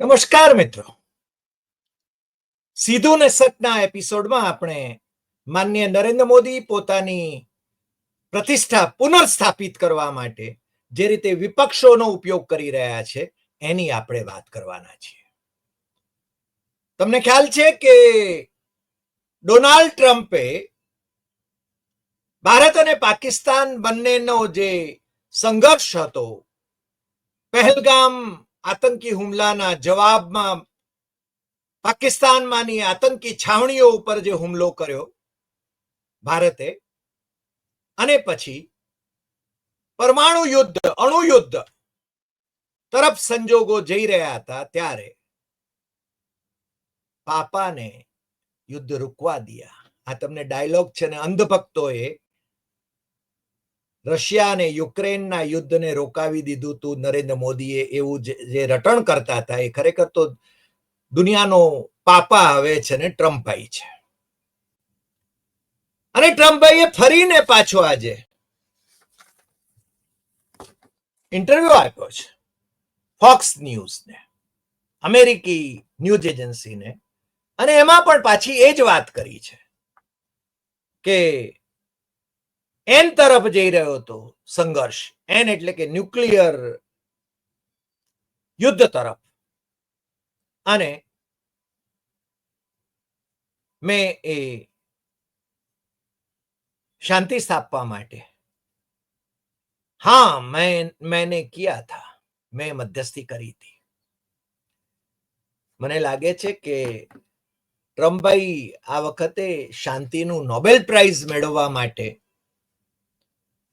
નમસ્કાર મિત્રો. સીધું ને સચના એપિસોડમાં આપણે માન્ય નરેન્દ્ર મોદી પોતાની પ્રતિષ્ઠા પુનર્સ્થાપિત કરવા માટે જે રીતે વિપક્ષોનો ઉપયોગ કરી રહ્યા છે, એની આપણે વાત કરવાના છીએ. તમને ખ્યાલ છે કે ડોનાલ્ડ ટ્રમ્પે ભારત અને પાકિસ્તાન બંનેનો જે સંઘર્ષ હતો, પહેલગામ આતંકી હુમલાના જવાબમાં પાકિસ્તાનમાંની આતંકી છાવણીઓ ઉપર જે હુમલો કર્યો ભારતે અને પછી પરમાણુ યુદ્ધ, અણુ યુદ્ધ તરફ સંજોગો જઈ રહ્યા હતા ત્યારે પાપાને યુદ્ધ રૂકવા દિયા. આ તમને ડાયલોગ છે ને અંધભક્તોએ રશિયા અને યુક્રેનના યુદ્ધને રોકાવી દીધું હતું નરેન્દ્ર મોદીએ, એવું જે રટણ કરતા હતા, એ ખરેખર તો દુનિયાનો પાપા હવે છે ને ટ્રમ્પભાઈ છે. અને ટ્રમ્પભાઈએ ફરીને પાછો આજે ઇન્ટરવ્યુ આપ્યો છે ફોક્સ ન્યૂઝને, અમેરિકી ન્યૂઝ એજન્સીને. અને એમાં પણ પાછી એ જ વાત કરી છે કે એન તરફ જઈ રહ્યો હતો સંઘર્ષ. એન એટલે કે ન્યુક્લિયર યુદ્ધ તરફ. અને મેં એ શાંતિ સ્થાપવા માટે હા, મેં, મેને કિયા થા. મેં મધ્યસ્થી કરી હતી. મને લાગે છે કે ટ્રમ્પભાઈ આ વખતે શાંતિનું નોબેલ પ્રાઇઝ મેળવવા માટે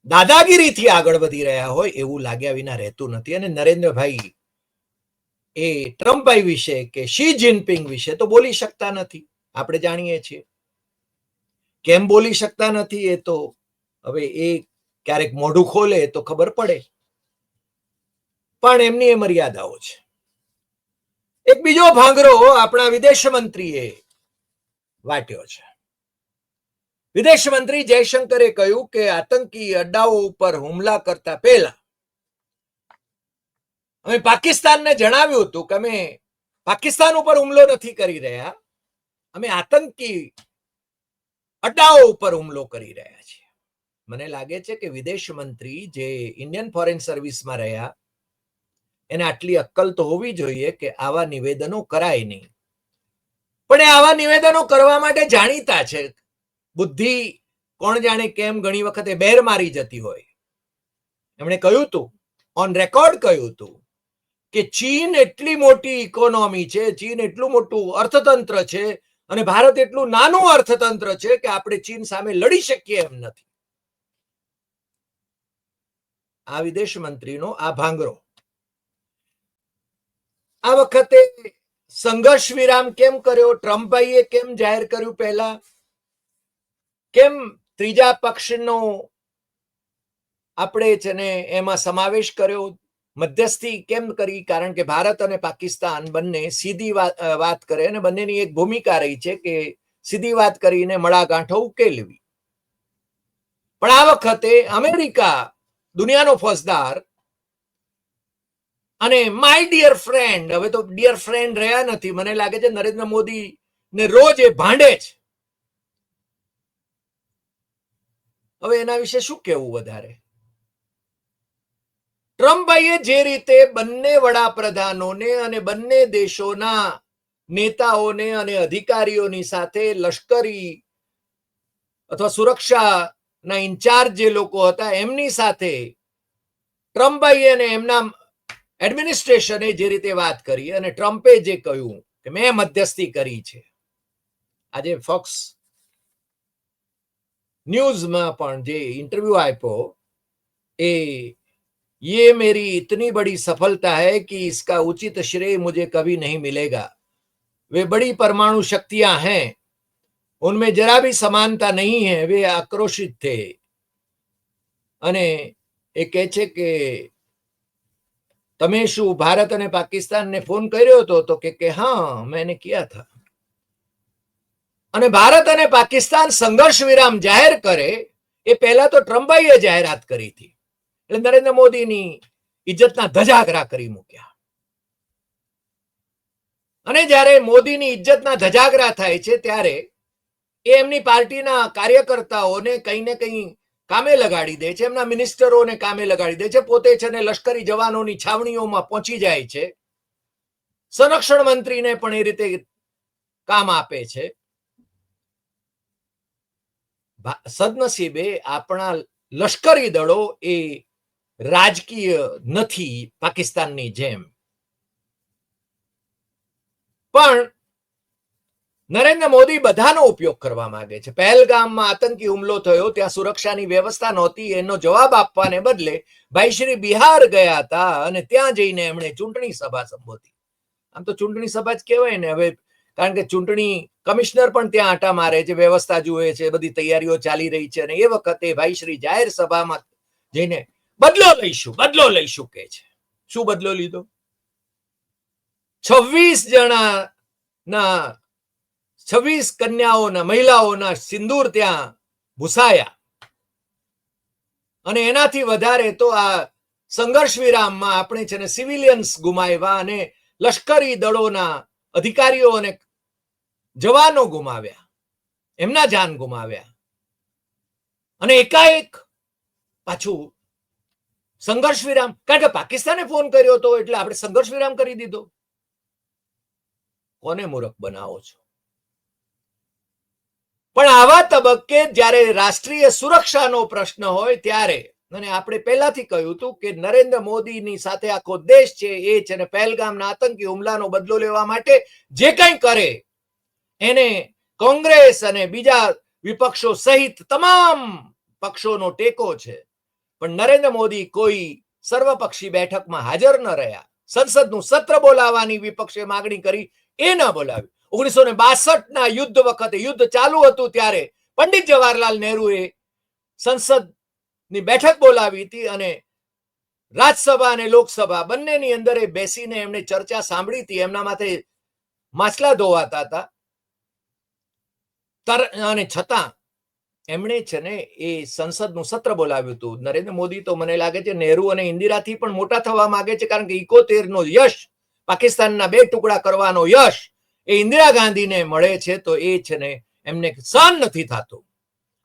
દાદાગીરીથી આગળ વધી રહ્યા હોય એવું લાગ્યા વિના રહેતું નથી. અને નરેન્દ્રભાઈ એ ટ્રમ્પભાઈ વિશે કે શી જિનપિંગ વિશે તો બોલી શકતા નથી. આપણે જાણીએ છીએ. કેમ બોલી શકતા નથી એ તો હવે એ ક્યારેક મોઢું ખોલે તો ખબર પડે. પણ એમની એ મર્યાદાઓ છે. એક બીજો ભાંગરો આપણા વિદેશ મંત્રીએ વાટ્યો છે. વિદેશ મંત્રી જયશંકરે કહ્યું કે આતંકી અડ્ડાઓ ઉપર હુમલા કરતા પહેલા અમે પાકિસ્તાનને જણાવ્યું હતું કે અમે પાકિસ્તાન ઉપર હુમલો નથી કરી રહ્યા. અમે આતંકી અડ્ડાઓ ઉપર હુમલો કરી રહ્યા છીએ. મને લાગે છે કે વિદેશ મંત્રી જે ઇન્ડિયન ફોરેન સર્વિસમાં રહ્યા, એને આટલી અક્કલ તો હોવી જોઈએ કે આવા નિવેદનો કરાય નહીં. પણ એ આવા નિવેદનો કરવા માટે જાણીતા છે. બુદ્ધિ કોણ જાણે કેમ ઘણી વખતે બેર મારી જતી હોય. એમણે કહ્યું હતું ઓન રેકોર્ડ કહ્યું હતું કે ચીન એટલી મોટી ઇકોનોમી છે, ચીન એટલું મોટું અર્થતંત્ર છે અને ભારત એટલું નાનું અર્થતંત્ર છે કે આપણે ચીન સામે લડી શકીએ એમ નથી. આ વિદેશ મંત્રીનો આ ભાંગરો. આ વખતે સંઘર્ષ વિરામ કેમ કર્યો? ટ્રમ્પભાઈએ કેમ જાહેર કર્યું પહેલા? કેમ ત્રીજા પક્ષનો આપણે છે ને એમાં સમાવેશ કર્યો? મધ્યસ્થી કેમ કરી? કારણ કે ભારત અને પાકિસ્તાન બંને સીધી વાત કરે અને બંનેની એક ભૂમિકા રહી છે કે સીધી વાત કરીને મળાગાંઠો ઉકેલવી. પણ આ વખતે અમેરિકા દુનિયાનો ફોજદાર અને માય ડિયર ફ્રેન્ડ, હવે તો ડિયર ફ્રેન્ડ રહ્યા નથી. મને લાગે છે નરેન્દ્ર મોદી ને રોજ એ ભાંડે છે હવે એના વિશે શું કેવું વધારે? ટ્રમ્પભાઈએ જે રીતે બંને વડાપ્રધાનોને અને બંને દેશોના નેતાઓને અને અધિકારીઓની સાથે લશ્કરી અથવા સુરક્ષાના ઇન્ચાર્જ જે લોકો હતા, એમની સાથે ટ્રમ્પભાઈ અને એમના એડમિનિસ્ટ્રેશને જે રીતે વાત કરી અને ટ્રમ્પે જે કહ્યું કે મેં મધ્યસ્થી કરી છે. આજે ફોક્સ न्यूज़ પણ જે इंटरव्यू આપ્યો એ ये मेरी इतनी बड़ी सफलता है कि इसका उचित श्रेय मुझे कभी नहीं मिलेगा वे बड़ी परमाणु शक्तियां हैं उनमें जरा भी समानता नहीं है वे आक्रोशित थे અને એ કહે છે કે તમે શું ભારત અને પાકિસ્તાનને ફોન કર્યો હતો તો કે કે હા મેને કિયા થા અને ભારત અને પાકિસ્તાન સંઘર્ષ વિરામ જાહેર કરે, એ પહેલા તો ટ્રમ્પભાઈએ જાહેરાત કરી હતી. એટલે નરેન્દ્ર મોદીની ઇજ્જતના ધજાગરા કરી મૂક્યા. અને જ્યારે મોદીની ઇજ્જતના ધજાગરા થાય છે, ત્યારે એ એમની પાર્ટીના કાર્યકર્તાઓને કંઈ ને કંઈ કામે લગાડી દે છે, એમના મિનિસ્ટરોને કામે લગાડી દે છે, પોતે છે ને લશ્કરી જવાનોની છાવણીઓમાં પહોંચી જાય છે. સંરક્ષણ મંત્રીને પણ એ રીતે કામ આપે છે. સદનસીબે આપણા લશ્કરી દળો એ રાજકીય નથી પાકિસ્તાનની જેમ. પણ નરેન્દ્ર મોદી બધાનો ઉપયોગ કરવા માંગે છે. પહેલગામમાં આતંકી હુમલો થયો, ત્યાં સુરક્ષાની વ્યવસ્થા નહોતી, એનો જવાબ આપવાને બદલે ભાઈ શ્રી બિહાર ગયા હતા અને ત્યાં જઈને એમણે ચૂંટણી સભા સંબોધી. આમ તો ચૂંટણી સભા જ કહેવાય ને, હવે કારણ કે ચૂંટણી કમિશનર પણ ત્યાં આટા મારે છે, વ્યવસ્થા જુએ છે, બધી તૈયારીઓ ચાલી રહી છે અને એ વખતે ભાઈ શ્રી જાહેર સભામાં જઈને બદલો લઈશું બદલો લઈશું કે છે. શું બદલો લીધો? છવ્વીસ જણા ના છવ્વીસ કન્યાઓના, મહિલાઓના સિંદૂર ત્યાં ભૂસાયા. અને એનાથી વધારે તો આ સંઘર્ષ વિરામમાં આપણે છે ને સિવિલિયન્સ ગુમાવ્યા અને લશ્કરી દળોના અધિકારીઓ અને જવાનો ગુમાવ્યા, એમના જાન ગુમાવ્યા. અને એકાએક પાછું સંઘર્ષ વિરામ, કારણ કે પાકિસ્તાને ફોન કર્યો હતો એટલે આપણે સંઘર્ષ વિરામ કરી દીધો. કોને મૂરખ બનાવો છો? પણ આવા તબક્કે જ્યારે રાષ્ટ્રીય સુરક્ષાનો પ્રશ્ન હોય ત્યારે, અને આપણે પહેલાથી કહ્યું હતું કે નરેન્દ્ર મોદીની સાથે આખો દેશ છે, એ છે ને પહેલગામના આતંકી હુમલાનો બદલો લેવા માટે જે કંઈ કરે એને કોંગ્રેસ અને બીજા વિપક્ષો સહિત તમામ પક્ષોનો ટેકો છે. પણ નરેન્દ્ર મોદી કોઈ સર્વપક્ષી બેઠકમાં હાજર ન રહ્યા. સંસદનું સત્ર બોલાવવાની વિપક્ષે માગણી કરી એ ન બોલાવી ઓગણીસો ને બાસઠ ના યુદ્ધ વખતે યુદ્ધ ચાલુ હતું ત્યારે પંડિત જવાહરલાલ નહેરુએ સંસદની બેઠક બોલાવી હતી અને રાજસભા અને લોકસભા બંનેની અંદર બેસીને એમણે ચર્ચા સાંભળી હતી. એમના માથે માછલા ધોવાતા હતા. તર અને છતાં એમણે છે ને એ સંસદનું સત્ર બોલાવ્યું હતું. નરેન્દ્ર મોદી તો મને લાગે છે નહેરુ અને ઇન્દિરાથી પણ મોટા થવા માંગે છે કારણ કે ઇકોતેર નો યશ, પાકિસ્તાનના બે ટુકડા કરવાનો યશ એ ઇન્દિરા ગાંધીને મળે છે તો એ છે ને એમને સહન નથી થતું.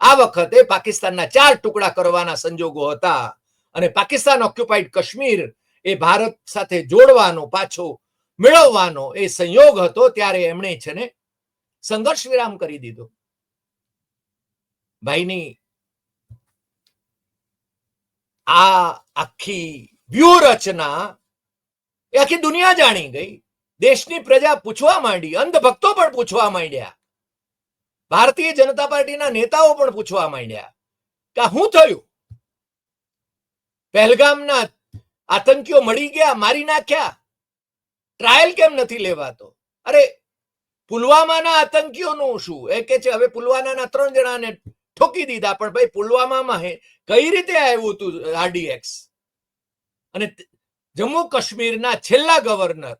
આ વખતે પાકિસ્તાનના ચાર ટુકડા કરવાના સંજોગો હતા અને પાકિસ્તાન ઓક્યુપાઈડ કાશ્મીર એ ભારત સાથે જોડવાનો, પાછો મેળવવાનો એ સંયોગ હતો ત્યારે એમણે છે ને સંઘર્ષ વિરામ કરી દીધો. ભાઈની આ આખી વ્યૂહરચના એ આખી દુનિયા જાણી ગઈ. દેશની પ્રજા પૂછવા માંડી, અંધભક્તો પણ પૂછવા માંડ્યા. ભારતીય જનતા પાર્ટીના નેતાઓ પણ પૂછવા માંડ્યા કે શું થયું? પહેલગામના આતંકીઓ મળી ગયા, મારી નાખ્યા. ટ્રાયલ કેમ નથી લેવાતો? અરે પુલવામાના આતંકીઓનું શું? એ કે છે, હવે પુલવામાના ત્રણ જણાને ઠોકી દીધા, પણ ભાઈ પુલવામામાં કઈ રીતે આવ્યું હતું આરડીએક્સ? અને જમ્મુ કાશ્મીરના છેલ્લા ગવર્નર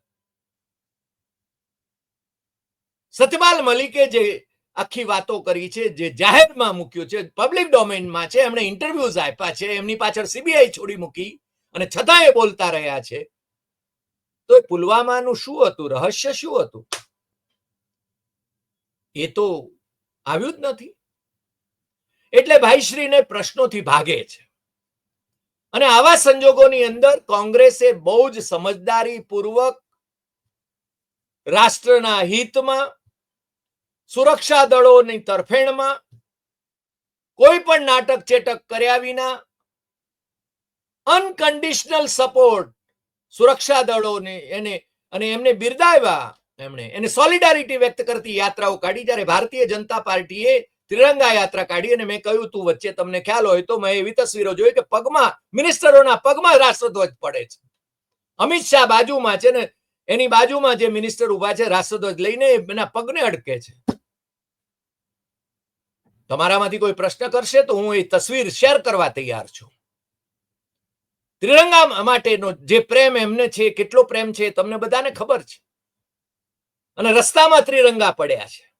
સતપાલ મલિકે જે આખી વાતો કરી છે, જે જાહેરમાં મૂક્યું છે, પબ્લિક ડોમેનમાં છે, એમણે ઇન્ટરવ્યુઝ આપ્યા છે, એમની પાછળ સીબીઆઈ છોડી મૂકી, અને છતાં એ બોલતા રહ્યા છે. તો પુલવામાનું શું હતું? રહસ્ય શું હતું? એ તો આવ્યું જ નથી. એટલે ભાઈશ્રીને પ્રશ્નોથી ભાગે છે. અને આવા સંજોગોની અંદર કોંગ્રેસે બહુ જ સમજદારી પૂર્વક રાષ્ટ્રના હિતમાં, સુરક્ષા દળોની તરફેણમાં, કોઈ પણ નાટક ચેટક કર્યા વિના અનકન્ડિશનલ સપોર્ટ સુરક્ષા દળોને એને અને એમને બિરદાવ્યા એમણે એને સોલિડારિટી વ્યક્ત કરતી યાત્રાઓ કાઢી. જ્યારે ભારતીય જનતા પાર્ટીએ ત્રિરંગા યાત્રા કાઢી અને મેં કહ્યું, તું વચ્ચે તમને ખ્યાલ હોય તો મેં એવી તસવીરો જોઈ કે પગમાં મિનિસ્ટરોના પગમાં રાષ્ટ્રધ્વજ પડે છે. અમિત શાહ બાજુમાં છે ને, એની બાજુમાં જે મિનિસ્ટર ઊભા છે, રાષ્ટ્રધ્વજ લઈને એના પગને અડકે છે. તમારામાંથી કોઈ પ્રશ્ન કરશે તો હું એ તસવીર શેર કરવા તૈયાર છું. ત્રિરંગા માટેનો જે પ્રેમ એમને છે, કેટલો પ્રેમ છે તમને બધાને ખબર છે. અને રસ્તામાં ત્રિરંગા પડ્યા છે.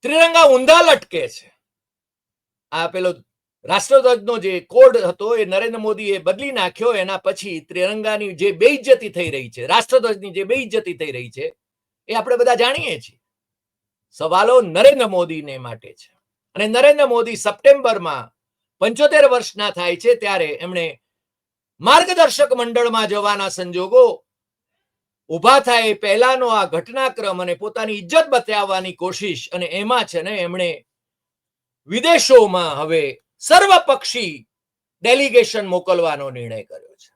ત્રિરંગા ઊંધા લટકે છે. આ પેલો રાષ્ટ્રધ્વજનો જે કોડ હતો એ નરેન્દ્ર મોદીએ બદલી નાખ્યો. એના પછી ત્રિરંગાની જે બેઇજ્જતી થઈ રહી છે, રાષ્ટ્રધ્વજની જે બેઇજ્જતી થઈ રહી છે, એ આપણે બધા જાણીએ છીએ. સવાલો નરેન્દ્ર મોદીને માટે છે. અને નરેન્દ્ર મોદી સપ્ટેમ્બરમાં પંચોતેર વર્ષના થાય છે, ત્યારે એમણે માર્ગદર્શક મંડળમાં જવાના સંજોગો ઊભા થાય પહેલાનો આ ઘટનાક્રમ અને પોતાની ઇજ્જત બતાવવાની કોશિશ અને એમાં છે ને એમણે વિદેશોમાં હવે સર્વપક્ષી ડેલિગેશન મોકલવાનો નિર્ણય કર્યો છે.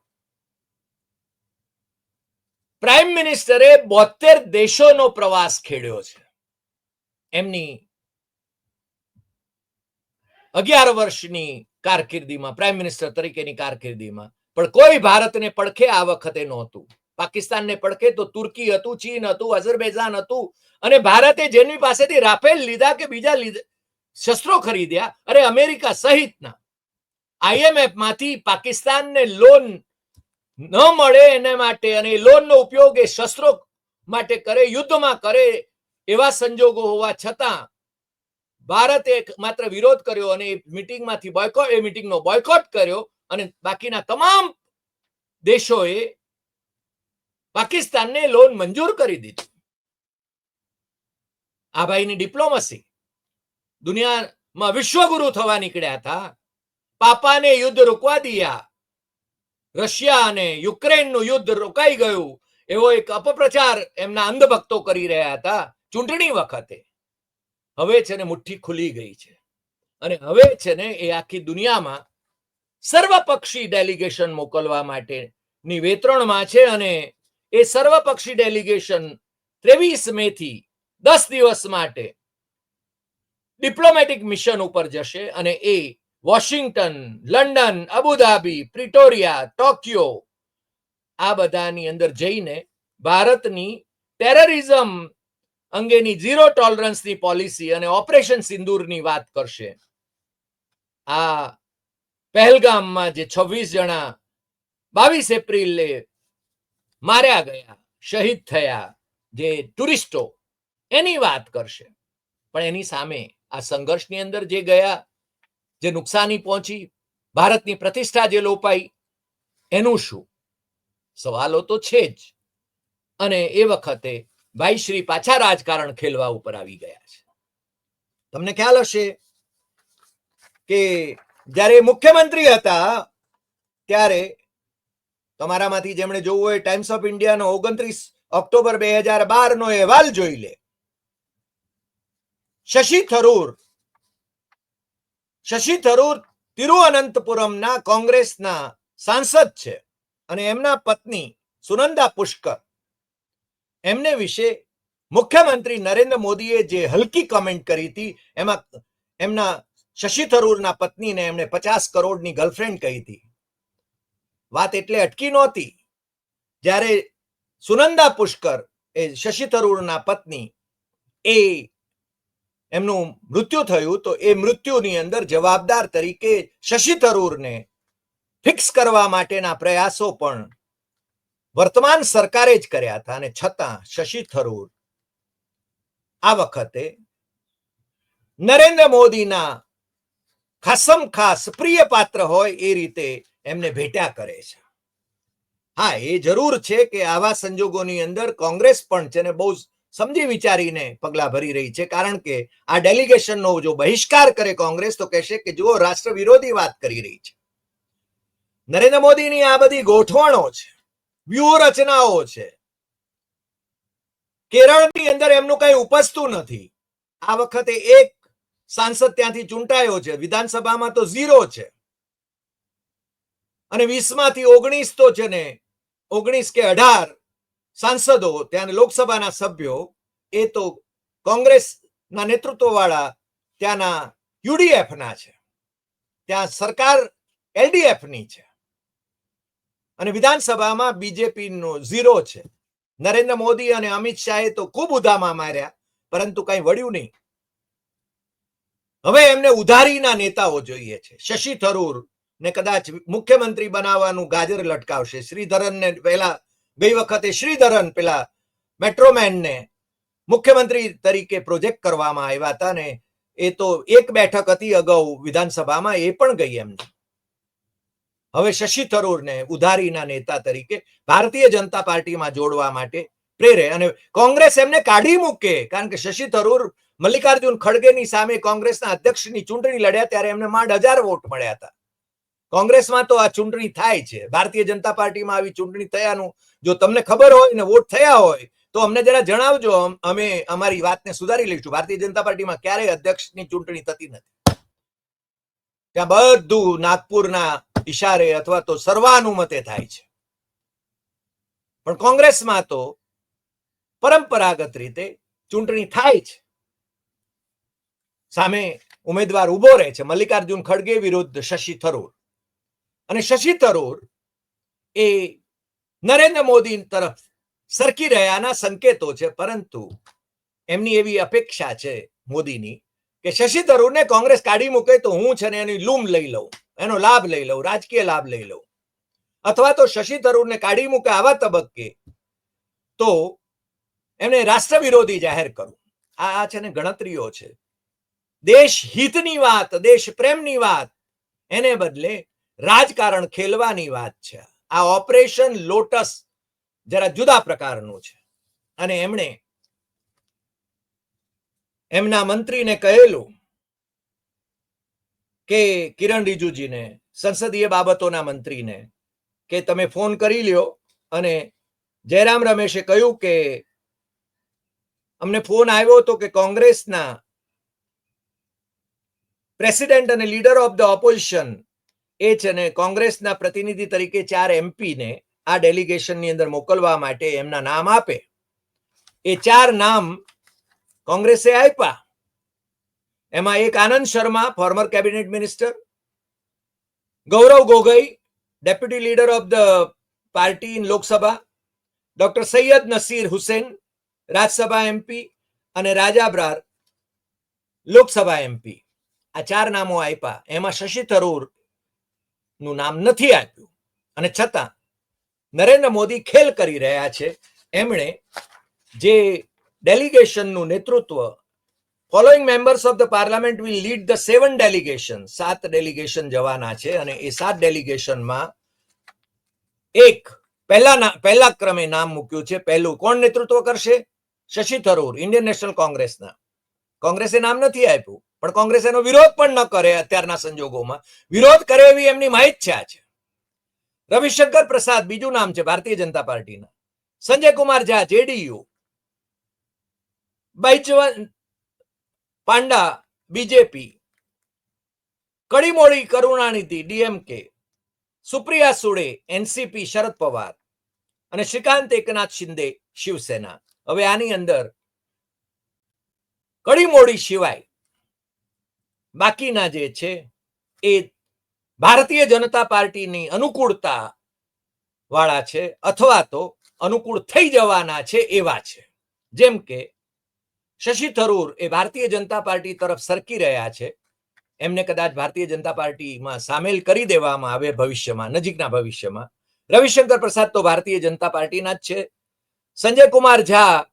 પ્રાઇમ મિનિસ્ટરે બોતેર દેશોનો પ્રવાસ ખેડ્યો છે. એમની અગિયાર વર્ષની કારકિર્દીમાં, પ્રાઇમ મિનિસ્ટર તરીકેની કારકિર્દીમાં, પણ કોઈ ભારતને પડખે આ વખતે નહોતું. પાકિસ્તાનને પડખે તો તુર્કી હતું, ચીન હતું, અઝરબૈજાન હતું. અને ભારતે જેની પાસેથી રાફેલ લીધા કે બીજા શસ્ત્રો ખરીદ્યા? અરે, અમેરિકા સહિતના. આઈએમએફમાંથી પાકિસ્તાનને લોન ન મળે એને માટે અને લોનનો ઉપયોગ એ શસ્ત્રો માટે કરે, યુદ્ધમાં કરે એવા સંજોગો હોવા છતાં ભારતે માત્ર વિરોધ કર્યો અને એ મિટિંગમાંથી બોયકોટ એ મિટિંગનો બોયકોટ કર્યો અને બાકીના તમામ દેશોએ પાકિસ્તાનને લોન મંજૂર કરી દીધી. આ ભાઈની ડિપ્લોમસી દુનિયામાં વિશ્વગુરુ થવા નીકળ્યા હતા. પાપાને યુદ્ધ રોકવા દિયા. રશિયા અને યુક્રેનનું યુદ્ધ રોકાઈ ગયું. એવો એક અપપ્રચાર એમના અંધભક્તો કરી રહ્યા હતા ચૂંટણી વખતે. હવે છે ને મુઠ્ઠી ખુલી ગઈ છે. અને હવે છે ને એ આખી દુનિયામાં સર્વપક્ષી ડેલિગેશન મોકલવા માટેની વેતરણમાં છે અને એ સર્વપક્ષી ડેલિગેશન ત્રેવીસ મે થી દસ દિવસ માટે ડિપ્લોમેટિક મિશન ઉપર જશે અને એ Washington, London, Abu Dhabi, Pretoria, Tokyo આ બધાની અંદર જઈને ભારતની ટેરરિઝમ અંગેની ઝીરો ટોલરન્સની પોલિસી અને ઓપરેશન સિંદૂરની વાત કરશે. આ પહેલગામમાં જે છવ્વીસ જણા બાવીસ એપ્રિલે માર્યા ગયા, શહીદ થયા જે ટુરિસ્ટો એની વાત કરશે. પણ એની સામે આ સંઘર્ષની અંદર જે ગયા, જે નુકસાની પહોંચી, ભારતની પ્રતિષ્ઠા જે લોપાઈ, એનું શું? સવાલો તો છે જ. અને એ વખતે ભાઈ શ્રી પાછા રાજકારણ ખેલવા ઉપર આવી ગયા છે. તમને ખ્યાલ હશે કે જ્યારે મુખ્યમંત્રી હતા, ત્યારે તમારામાંથી જેમણે જોવું હોય ટાઈમ્સ ઓફ ઇન્ડિયાનો ઓગણત્રીસ ઓક્ટોબર બે હજાર બાર નો અહેવાલ જોઈ લે. શશી થરૂર. શશી થરૂર તિરુઅનંતપુરમના કોંગ્રેસના સાંસદ છે અને એમના પત્ની સુનંદા પુષ્કર. એમને વિશે મુખ્યમંત્રી નરેન્દ્ર મોદીએ જે હલકી કમેન્ટ કરી હતી, એમાં એમના શશી થરૂરના પત્નીને એમણે પચાસ કરોડની ગર્લફ્રેન્ડ કહી હતી. વાત એટલે અટકી નહોતી. જ્યારે સુનંદા પુષ્કર એ શશી થરૂરના પત્ની એ એમનું મૃત્યુ થયું તો એ મૃત્યુની અંદર જવાબદાર તરીકે શશી થરૂરને ફિક્સ કરવા માટેના પ્રયાસો પણ વર્તમાન સરકારે જ કર્યા હતા અને છતાં શશી થરૂર આ વખતે નરેન્દ્ર મોદીના ખાસમ ખાસ પ્રિય પાત્ર હોય એ રીતે એમને ભેટ્યા કરે છે. હા, એ જરૂર છે કે આવા સંજોગોની અંદર કોંગ્રેસ પણ છે ને બહુ સમજી વિચારીને પગલા ભરી રહી છે. કારણ કે આ ડેલિગેશનનો જો બહિષ્કાર કરે કોંગ્રેસ તો કહેશે કે જુઓ, રાષ્ટ્ર વિરોધી વાત કરી રહી છે. નરેન્દ્ર મોદીની આ બધી ગોઠવણો છે વ્યૂહ રચનાઓ છે, કેરળની અંદર એમનું કઈ ઉપજતું નથી. આ વખતે એક સાંસદ ત્યાંથી ચૂંટાયો છે. વિધાનસભામાં તો ઝીરો છે. અને વીસમાંથી ઓગણીસ તો છે ને, ઓગણીસ કે અઢાર સાંસદો ત્યાં લોકસભાના સભ્યો, એ તો કોંગ્રેસના નેતૃત્વ વાળા ત્યાંના યુડીએફ ના છે. ત્યાં સરકાર એલડીએફની છે. અને વિધાનસભામાં બીજેપી નો ઝીરો છે. નરેન્દ્ર મોદી અને અમિત શાહે તો ખૂબ ઉધામાં માર્યા, પરંતુ કઈ વળ્યું નહીં. હવે એમને ઉધારીના નેતાઓ જોઈએ છે. શશી થરૂર ને કદાચ મુખ્યમંત્રી બનાવવાનું ગાજર લટકાવશે. શ્રીધરનને પહેલા ગઈ વખતે શ્રીધરન પેલા મેટ્રોમેનને મુખ્યમંત્રી તરીકે પ્રોજેક્ટ કરવામાં આવ્યા હતા ને એ તો એક બેઠક હતી અગાઉ વિધાનસભામાં, એ પણ ગઈ એમને. હવે શશી થરૂરને ઉધારીના નેતા તરીકે ભારતીય જનતા પાર્ટીમાં જોડવા માટે પ્રેરે અને કોંગ્રેસ એમને કાઢી મૂકે, કારણ કે શશી થરૂર, મલ્લિકાર્જુન ખડગેની સામે કોંગ્રેસના અધ્યક્ષની ચૂંટણી લડ્યા ત્યારે એમને માંડ હજાર વોટ મળ્યા હતા. કોંગ્રેસમાં તો આ ચૂંટણી થાય છે. ભારતીય જનતા પાર્ટીમાં આવી ચૂંટણી થયાનું જો તમને ખબર હોય ને વોટ થયા હોય, તો અમને જરા જણાવજો. અમે અમારી વાતને સુધારી લઈશું. ભારતીય જનતા પાર્ટીમાં ક્યારેય અધ્યક્ષની ચૂંટણી થતી નથી. ત્યાં બધું નાગપુરના ઈશારે અથવા તો સર્વાનુમતે થાય છે. પણ કોંગ્રેસમાં તો પરંપરાગત રીતે ચૂંટણી થાય છે. સામે ઉમેદવાર ઊભો રહે છે. મલ્લિકાર્જુન ખડગે વિરુદ્ધ શશી થરૂર. અને શશી તરૂર એ નરેન્દ્ર મોદી તરફ સરકી રહ્યાના સંકેતો છે, પરંતુ એમની એવી અપેક્ષા છે મોદીની કે શશી તરૂરને કોંગ્રેસ કાઢી મૂકે તો હું છે ને એની લૂમ લઈ લઉં, એનો લાભ લઈ લઉં, રાજકીય લાભ લઈ લઉં. અથવા તો શશી તરૂરને કાઢી મૂકે આવા તબક્કે તો એમને રાષ્ટ્ર વિરોધી જાહેર કરું. આ આ છે ને ગણતરીઓ છે. દેશ હિતની વાત, દેશ પ્રેમની વાત, એને બદલે રાજકારણ ખેલવાની વાત છે. આ ઓપરેશન લોટસ જરા જુદા પ્રકારનું છે. અને એમણે એમના મંત્રીને કહેલું કે કિરણ રિજુજીને, સંસદીય બાબતોના મંત્રીને કે તમે ફોન કરી લ્યો અને જયરામ રમેશે કહ્યું કે અમને ફોન આવ્યો હતો કે કોંગ્રેસના પ્રેસિડેન્ટ અને લીડર ઓફ ધ ઓપોઝિશન એ છે ને કોંગ્રેસના પ્રતિનિધિ તરીકે ચાર એમપીને આ ડેલિગેશનની અંદર મોકલવા માટે એમના નામ આપે. એ ચાર નામ કોંગ્રેસે આપ્યા. એમાં એક Anand Sharma former cabinet minister Gaurav Gogoi deputy leader of the party in Lok Sabha doctor Syed Nasir Hussain, Rajya Sabha MP અને રાજા બ્રાર લોકસભા એમપી આ ચાર નામો આપ્યા. એમાં શશી થરૂર નું નામ નથી આપ્યું. અને છતાં નરેન્દ્ર મોદી ખેલ કરી રહ્યા છે. એમણે જે ડેલિગેશનનું નેતૃત્વ following members of the parliament will lead the seven delegation સાત ડેલિગેશન જવાના છે અને એ સાત ડેલિગેશનમાં એક પહેલા પહેલા ક્રમે નામ મૂક્યું છે. પહેલું કોણ નેતૃત્વ કરશે? શશી થરૂર ઇન્ડિયન નેશનલ કોંગ્રેસના કોંગ્રેસે નામ નથી આપ્યું. પણ કોંગ્રેસ એનો વિરોધ પણ ન કરે અત્યારના સંજોગોમાં. વિરોધ કરે એવી એમની માહિચ્છા છે રવિશંકર પ્રસાદ, બીજું નામ છે ભારતીય જનતા પાર્ટીના. Sanjay Kumar Jha, JDU. Panda, BJP. Kanimozhi Karunanidhi, DMK. Supriya Sule, NCP, Sharad Pawar. અને શ્રીકાંત એકનાથ શિંદે, શિવસેના. હવે આની અંદર કડીમોડી સિવાય બાકીના જે છે, એ ભારતીય જનતા પાર્ટીની અનુકૂળતા વાળા છે અથવા તો અનુકૂળ થઈ જવાના છે એવા છે. જેમ કે શશી થરૂર એ ભારતીય જનતા પાર્ટી તરફ સરકી રહ્યા છે. એમને કદાચ ભારતીય જનતા પાર્ટીમાં સામેલ કરી દેવામાં આવે ભવિષ્યમાં, નજીકના ભવિષ્યમાં. રવિશંકર પ્રસાદ તો ભારતીય જનતા પાર્ટીના જ છે. સંજય કુમાર ઝા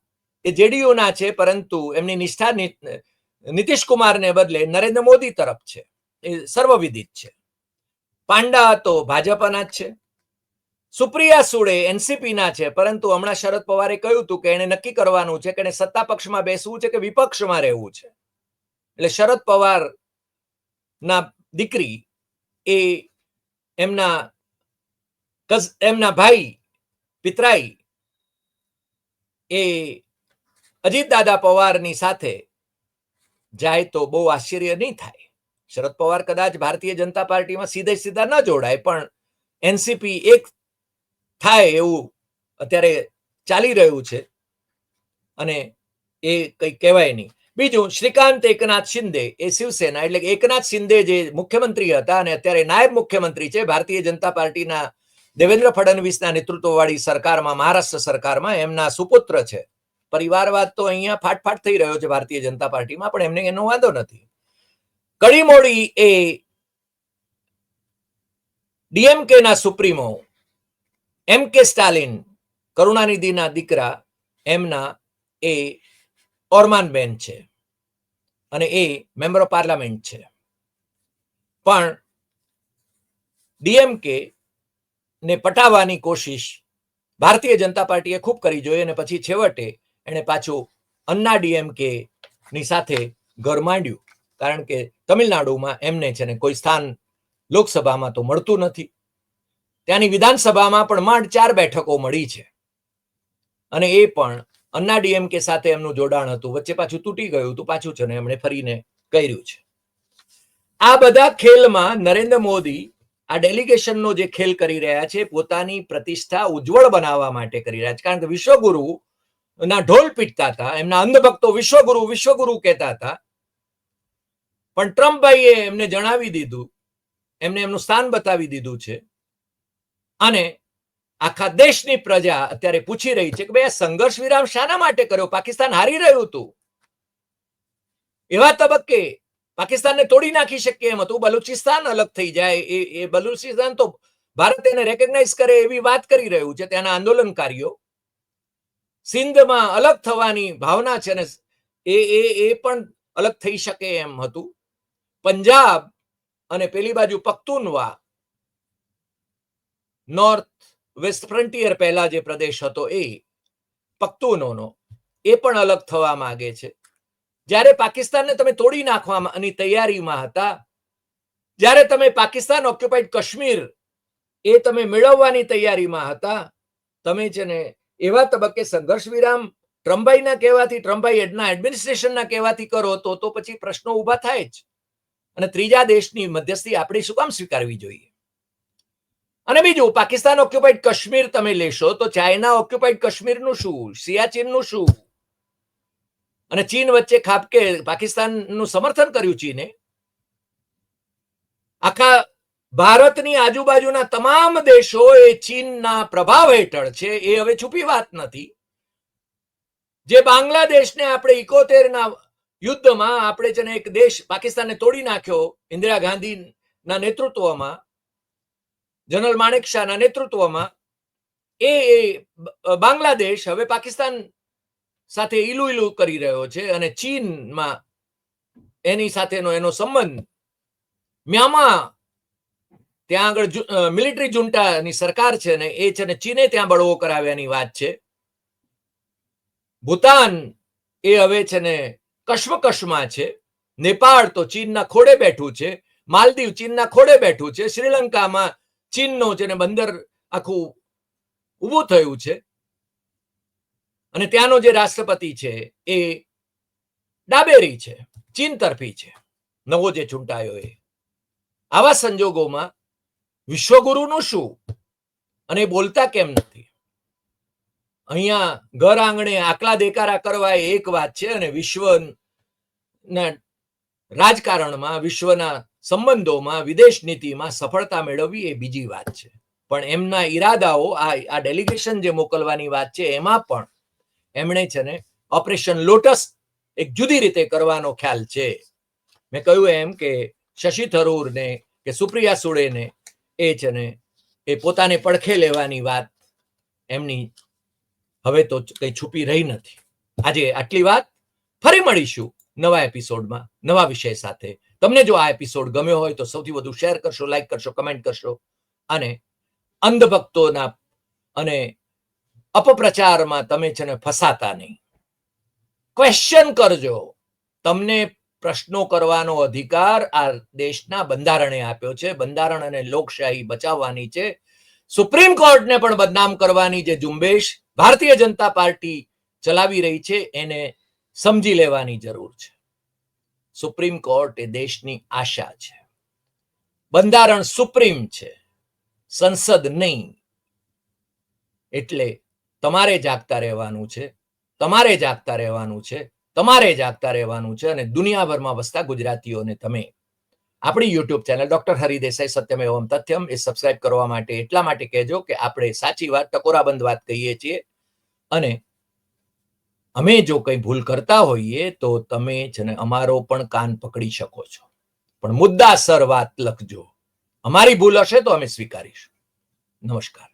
એ જેડીયુના છે, પરંતુ એમની નિષ્ઠા નીતિશ કુમારને બદલે નરેન્દ્ર મોદી તરફ છે. એ સર્વવિદિત છે. પાંડા તો ભાજપના જ છે. સુપ્રિયા સુડે એનસીપી ના છે, પરંતુ હમણાં શરદ પવારે કહ્યું હતું કે એને નક્કી કરવાનું છે કે એને સત્તા પક્ષમાં બેસવું છે કે વિપક્ષમાં રહેવું છે. એટલે શરદ પવાર ના દીકરી એ એમના એમના ભાઈ, પિતરાઈ એ અજીત દાદા પવારની સાથે જાય તો બહુ આશ્ચર્ય નહીં થાય. શરદ પવાર કદાચ ભારતીય જનતા પાર્ટીમાં સીધે સીધા ન જોડાય, પણ એનસીપી એક થાય એવું અત્યારે ચાલી રહ્યું છે. અને એ કંઈ કહેવાય નહીં. બીજું, શ્રીકાંત એકનાથ શિંદે એ શિવસેના એટલે એકનાથ શિંદે જે મુખ્યમંત્રી હતા અને અત્યારે નાયબ મુખ્યમંત્રી છે, ભારતીય જનતા પાર્ટીના દેવેન્દ્ર ફડણવીસના નેતૃત્વવાળી સરકારમાં, મહારાષ્ટ્ર સરકારમાં એમના સુપુત્ર છે. પરિવારવાદ તો અહીંયા ફાટફાટ થઈ રહ્યો છે ભારતીય જનતા પાર્ટીમાં, પણ એમને એનો વાંધો નથી. કડીમોડી એ ડીએમકે ના સુપ્રીમો, એમ કે સ્ટાલિન, કરુણાનિધિના દીકરા, એમના એ ઓરમાનબેન છે અને એ મેમ્બર ઓફ પાર્લામેન્ટ છે. પણ ડીએમકે ને પટાવવાની કોશિશ ભારતીય જનતા પાર્ટીએ ખૂબ કરી જોઈએ અને પછી છેવટે એણે પાછું અન્ના ડીએમકે ની સાથે ઘર માંડ્યું. કારણ કે તમિલનાડુમાં એમને છે ને કોઈ સ્થાન લોકસભામાં તો મળતું નથી. ત્યાંની વિધાનસભામાં પણ માંડ ચાર બેઠકો મળી છે. અને એ પણ અન્ના ડીએમકે સાથે એમનું જોડાણ હતું. વચ્ચે પાછું તૂટી ગયું હતું. પાછું છે ને એમણે ફરીને કર્યું છે. આ બધા ખેલમાં નરેન્દ્ર મોદી આ ડેલિગેશનનો જે ખેલ કરી રહ્યા છે, પોતાની પ્રતિષ્ઠા ઉજ્જવળ બનાવવા માટે કરી રહ્યા છે. કારણ કે વિશ્વગુરુ ના ઢોલ પીટતા હતા, એમના અંધભક્તો વિશ્વગુરુ વિશ્વગુરુ કહેતા હતા. પણ ટ્રમ્પભાઈએ એમને જણાવી દીધું, એમને એમનું સ્થાન બતાવી દીધું છે. અને આખા દેશની પ્રજા અત્યારે પૂછી રહી છે કે ભાઈ સંઘર્ષ વિરામ શાના માટે કર્યો? પાકિસ્તાન હારી રહ્યું હતું એવા તબક્કે પાકિસ્તાનને તોડી નાખી શકીએ એમ હતું. બલુચિસ્તાન અલગ થઈ જાય. એ એ બલુચિસ્તાન તો ભારત એને રેકગ્નાઇઝ કરે એવી વાત કરી રહ્યું છે. ત્યાંના આંદોલનકારીઓ સિંધમાં અલગ થવાની ભાવના છે ને એ એ એ પણ અલગ થઈ શકે એમ હતું. પંજાબ અને પેલી બાજુ પખ્તુનવા, નોર્થ વેસ્ટ ફ્રન્ટિયર પહેલા જે પ્રદેશ હતો એ, પખ્તુનોનો, એ પણ અલગ થવા માંગે છે. જ્યારે પાકિસ્તાનને તમે તોડી નાખવાની તૈયારીમાં હતા, જ્યારે તમે પાકિસ્તાન ઓક્યુપાઈડ કાશ્મીર એ તમે મેળવવાની તૈયારીમાં હતા, તમે છે ને એવા તબક્કે સંઘર્ષ વિરામ ટ્રમ્પભાઈના કહેવાથી ટ્રમ્પભાઈ એડના એડમિનિસ્ટ્રેશનના કહેવાથી કરો તો તો પછી પ્રશ્નો ઊભા થાય જ. અને ત્રીજા દેશની મધ્યસ્થી આપણે શું કામ સ્વીકારવી જોઈએ. અને બીજું, પાકિસ્તાન ઓક્યુપાઈડ કાશ્મીર તમે લેશો તો ચાઇના ઓક્યુપાઈડ કાશ્મીરનું શું? સિયાચીનનું શું? અને ચીન વચ્ચે ખાપકે પાકિસ્તાનનું સમર્થન કર્યું ચીને? આખા ભારતની આજુબાજુના તમામ દેશો એ ચીનના પ્રભાવ હેઠળ છે, એ હવે છુપી વાત નથી. જે બાંગ્લાદેશને આપણે ઇકોતેરના યુદ્ધમાં આપણે છે એક દેશ પાકિસ્તાનને તોડી નાખ્યો, ઇન્દિરા ગાંધીના નેતૃત્વમાં, જનરલ માણેક શાહના નેતૃત્વમાં, એ બાંગ્લાદેશ હવે પાકિસ્તાન સાથે ઈલુ ઈલુ કરી રહ્યો છે અને ચીનમાં એની સાથેનો એનો સંબંધ મ્યામા ત્યાં આગળ મિલિટરી જુંટાની સરકાર છે ને, એ છે ને ચીને ત્યાં બળવો કરાવ્યાની વાત છે. ભૂતાન એ હવે છે ને કશ્મકશમાં છે. નેપાળ તો ચીનના ખોડે બેઠું છે. માલદીવ ચીનના ખોડે બેઠું છે. શ્રીલંકામાં ચીનનો છે ને બંદર આખું ઊભું થયું છે. અને ત્યાંનો જે રાષ્ટ્રપતિ છે એ ડાબેરી છે. ચીન તરફી છે. નવો જે ચૂંટાયો એ. આવા સંજોગોમાં વિશ્વગુરુનું શું? અને બોલતા કેમ નથી? અહીંયા ઘર આંગણે આકલા દેકારા કરવા એ એક વાત છે અને વિશ્વના રાજકારણમાં, વિશ્વના સંબંધોમાં, વિદેશ નીતિમાં સફળતા મેળવવી એ બીજી વાત છે. પણ એમના ઈરાદાઓ, આ આ ડેલિગેશન જે મોકલવાની વાત છે, એમાં પણ એમણે છે ને ઓપરેશન લોટસ એક જુદી રીતે કરવાનો ખ્યાલ છે. મેં કહ્યું એમ કે શશી થરૂરને, કે સુપ્રિયા સુળેને એ જ અને એ પોતાને પડખે લેવાની વાત એમની હવે તો કઈ છુપી રહી નથી. આજે આટલી વાત. ફરી મળીશું નવા એપિસોડમાં, નવા વિષય સાથે. તમને જો આ એપિસોડ ગમ્યો હોય તો સૌથી વધુ શેર કરશો, લાઈક કરશો, કમેન્ટ કરશો અને અંધભક્તોના અને અપપ્રચારમાં તમે છે ને ફસાતા નહીં. ક્વેશ્ચન કરજો. તમને પ્રશ્નો કરવાનો અધિકાર આ દેશના બંધારણે આપ્યો છે. બંધારણ અને લોકશાહી બચાવવાની છે. સુપ્રીમ કોર્ટને પણ બદનામ કરવાની જે ઝુંબેશ ભારતીય જનતા પાર્ટી ચલાવી રહી છે એને સમજી લેવાની જરૂર છે. સુપ્રીમ કોર્ટ એ દેશની આશા છે. બંધારણ સુપ્રીમ છે. સંસદ નહીં. એટલે તમારે જાગતા રહેવાનું છે. તમારે જાગતા રહેવાનું છે. તમારે જાગતા રહેવાનું છે અને દુનિયાભરમાં વસતા ગુજરાતીઓને તમે. આપણી YouTube channel doctor Hari Desai Satyam Evam Tathyam એ સબસ્ક્રાઇબ કરવા માટે એટલા માટે કહેજો કે આપણે સાચી વાત, ટકોરાબંધ વાત કહીએ છીએ. અને અમે જો કંઈ ભૂલ કરતા હોઈએ તો તમે છે ને અમારો પણ કાન પકડી શકો છો. પણ મુદ્દાસર વાત લખજો. અમારી ભૂલ હશે તો અમે સ્વીકારીશું. નમસ્કાર.